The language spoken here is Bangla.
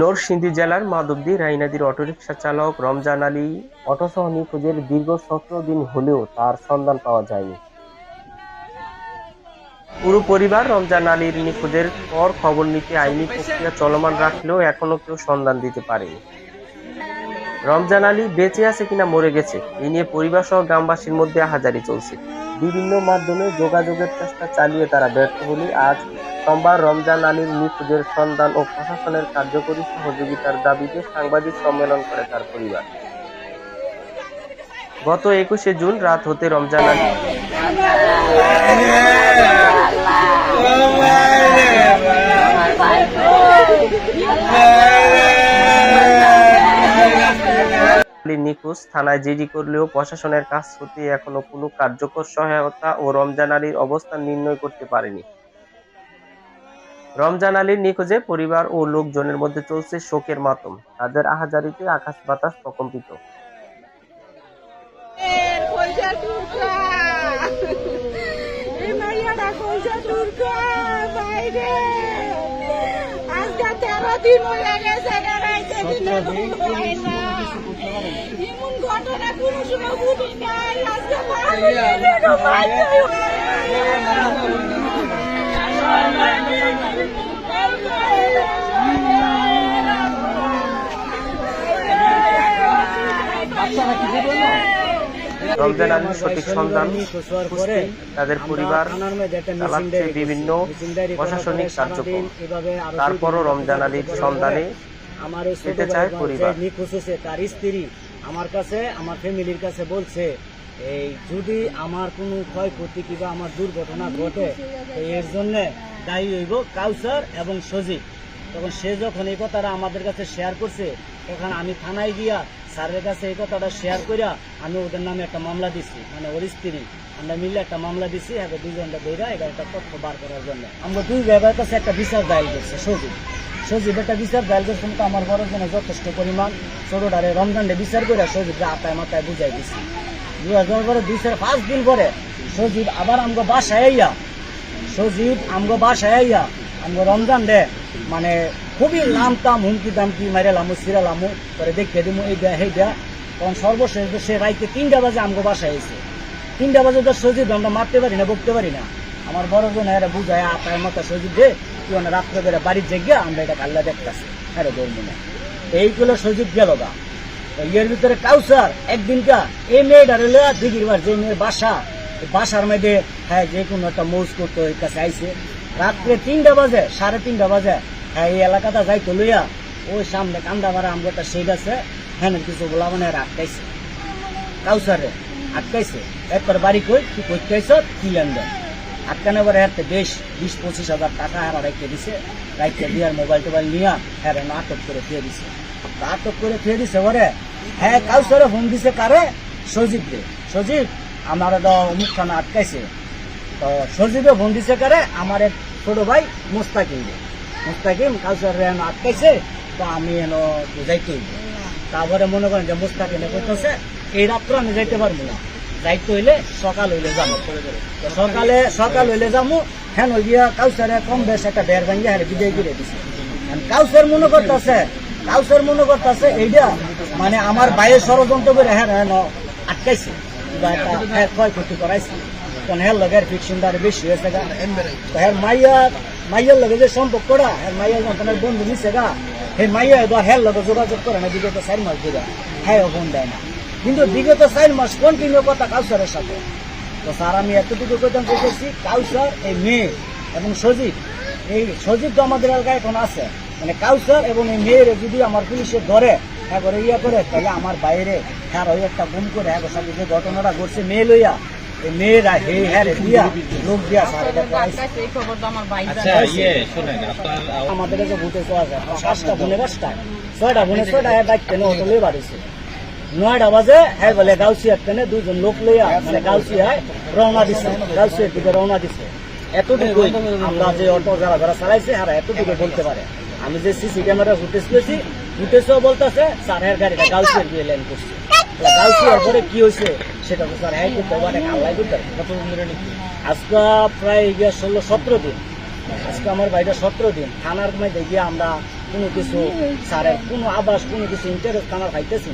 নরসিংদী জেলার মাধবদী রাইনাদির অটোরিকশা চালক রমজান আলী অটোসহ নিখোঁজের দীর্ঘ সতেরো দিন হলেও তার সন্ধান পাওয়া যায়নি। পুরো পরিবার রমজান আলীর নিখোঁজের পর খবর নিতে আইনি প্রক্রিয়া চলমান রাখলেও এখনও কেউ সন্ধান দিতে পারেনি। রমজান আলী বেঁচে আছে কিনা মরে গেছে এই নিয়ে পরিবার সহ গ্রামবাসীর মধ্যে আহাজারি চলছে। বিভিন্ন মাধ্যমে যোগাযোগের চেষ্টা চালিয়ে তারা ব্যর্থ হলে আজ সোমবার রমজান আলীর মৃত্যুদের সন্ধান ও প্রশাসনের কার্যকরী সহযোগিতার দাবিতে সাংবাদিক সম্মেলন করে তার পরিবার। গত একুশে জুন রাত হতে রমজান আলী আলী নিখোঁজ। থানায় জিডি করলেও প্রশাসনের কাছ হতে এখনও কোনো কার্যকর সহায়তা ও রমজান আলীর অবস্থান নির্ণয় করতে পারেনি। রমজান আলীর নিখোঁজে পরিবার ও লোকজনের মধ্যে চলছে শোকের মাতম। তাদের আহাজারিতে আকাশ বাতাস প্রকম্পিত। তেরো দিন হয়ে গেছে এমন ঘটনা কোনো সময় নাই। আজকে রমজান আলীর সঠিক সন্ধান তাদের পরিবার চালাচ্ছে বিভিন্ন প্রশাসনিক কার্যক্রম। তারপরও রমজান আলীর সন্ধানে আমার এই ছোট চায় ভাই পরিবার। নিখোঁজ হয়েছে তার স্ত্রী আমার কাছে আমার ফ্যামিলির কাছে বলছে এই যদি আমার কোনো ক্ষয়ক্ষতি কিংবা আমার দুর্ঘটনা ঘটে তো এর জন্য দায়ী হইব কাউসার এবং সজীব। তখন সে যখন এই কথাটা আমাদের কাছে শেয়ার করছে তখন আমি থানায় গিয়া স্যারের কাছে এই কথাটা শেয়ার করিয়া আমি ওদের নামে একটা মামলা দিছি। মানে ওর স্ত্রী আমরা মিলে একটা মামলা দিছি এখন দুজনটা ধৈরা এটা একটা তথ্য বার করার জন্য। আমরা দুই জায়গার কাছে একটা বিচার দায়ের করছে, সজীব। সজীব, একটা বিচার দায়ের করছে তো আমার বড় জন্য যথেষ্ট পরিমাণ ছোটটারে রমজানটা বিচার করে সজীবরা আতায় মাথায় বুঝাই দিছি। যাওয়ার পরে দুই চার পাঁচ দিন পরে সজীব আবার আমগো বাসায় আইয়া, সজীব আমগো বাসায় আইয়া আমগো রমজান দে মানে খুবই লামতাম হুমকি দামকি মারে লামু, সিরা লামু, পরে দেখতে দিমু, এই দেয়া, সেই দেয়া। তখন সর্বশেষ সে রাইতে তিনটা বাজে আমগো বাসায় এসে তিনটা বাজে তো সজীব, আমরা মারতে পারি না, বকতে পারি না। আমার বড় জন এরা বুঝায় আতায় মতো সজীব দে তুই অনেক রাত্রে করে বাড়ির জায়গা আমরা এটা কাল্লা দেখতেছি। হ্যাঁ ধর্ম না এইগুলো সজীব গেল গা। ইয়ের ভিতরে কাউসার, একদিনকা, এই মেয়েটা দিদির বার যে মেয়ের বাসা বাসার মধ্যে হ্যাঁ যে কোনো একটা মৌজ করতো এর কাছে আইসে রাত্রে তিনটা বাজে, সাড়ে তিনটা বাজে। হ্যাঁ এই এলাকাটা যাইতো লইয়া, ওই সামনে কান্দা মারা আমরা একটা শেড আছে হ্যাঁ কিছু বলা মানে আটকাইছে। কাউসারে আটকাইছে। একবার বাড়ি কই তুই করতে আইস কি লেনদেন? আটকানো পরে হাতে বেশ বিশ, পঁচিশ হাজার টাকা হারা রাখতে দিছে। রাখতে দিয়ার মোবাইল টোবাইল নিয়ে হ্যাঁ আটক করে ফিরে দিছে। আটক করে ফিরে দিছে ওরে হ্যাঁ কাউসারে ফোন দিছে কারে? সজীব দে সজীব, আমার তো অমুক আটকাইছে। তো সজীবে ফোন দিছে কারে? আমার এক ছোট ভাই মুস্তাকিম। মুস্তাকিম কাউসার রেন আটকাইছে, তো আমি এন যাইতে তারপরে মনে করেন যে মুস্তাকিমে করতেছে এই রাত্র আমি যাইতে পারব না। যাইতে হইলে সকাল হইলে যাব। সকালে, সকাল হইলে যাব হ্যাঁ গিয়া কাউসারে কম বেশ একটা বের ভাঙ্গি হ্যাঁ বিদায় করে দিছে। কাউসার মনে করতেছে কাউসার মনে করতেছে এইটা মানে আমার বাইরে ষড়যন্ত্র করে হ্যাঁ হ্যাঁ আটকাইছে ক্ষয়ক্ষতি করাইছে। তখন হ্যাঁ লগের ফিকশনটা বেশি হয়েছে গা। তো হ্যাঁ মাইয়া, মাইয়ার লগে যে সম্পর্কটা হ্যাঁ মাইয়া যখন তার বন্ধু নিছে গা সেই মাইয়া এবার হ্যাঁ লগে যোগাযোগ করে না, বিগত চার মাস ধরে। হ্যাঁ ফোন দেয় না। কিন্তু বিগত চার মাস কন্টিনিউ কথা কাউসারের সাথে। তো স্যার, আমি এতটুকু কথা দেখেছি কাউসার এই মেয়ে এবং সজীব। এই সজীব তো আমাদের এলাকায় এখন আছে। মানে কাউসার এবং এই মেয়ের যদি আমার পুলিশে ধরে হ্যাঁ করে ইয়া করে, তাহলে আমার বাইরে হ্যাঁ ওই একটা গুম করে হ্যাঁ সাথে যে ঘটনাটা ঘটছে, মেয়ে লইয়া মেয়েরা হে হ্যাঁ রে দিয়া লোক দিয়া করাইছে। আচ্ছা ইয়ে শোনেন আপনার আহ, আমাদের কাছে ভূতে পাঁচটা ফোনে পাঁচটায় ছয়টা ছয়টা বাইক টেনে হোটেলে বাড়িছে। নয়টা বাজে হ্যাঁ বলে গাউসিয়ার টেনে দুজন লোক লইয়া মানে গাউসিয়ায় রওনা দিছে গাউসিয়ার দিকে রওনা দিছে। এতটুকু আমরা যে অটো যারা যারা চালাইছে আর এতটুকু বলতে পারে। আমি যে সিসি ক্যামেরা ফুটেজ পেয়েছি ফুটেজও বলতেছে স্যার হ্যাঁ গাড়িটা গাউসিয়ার দিয়ে ল্যান্ড করছে। কি সেটা হ্যাঁ প্রায় ষোলো দিন, আজকে থানার আমরা কোনো কিছু, স্যারের কোনো আবাস, কোনো কিছু ইন্টারেস্ট থানার পাইতেছি না।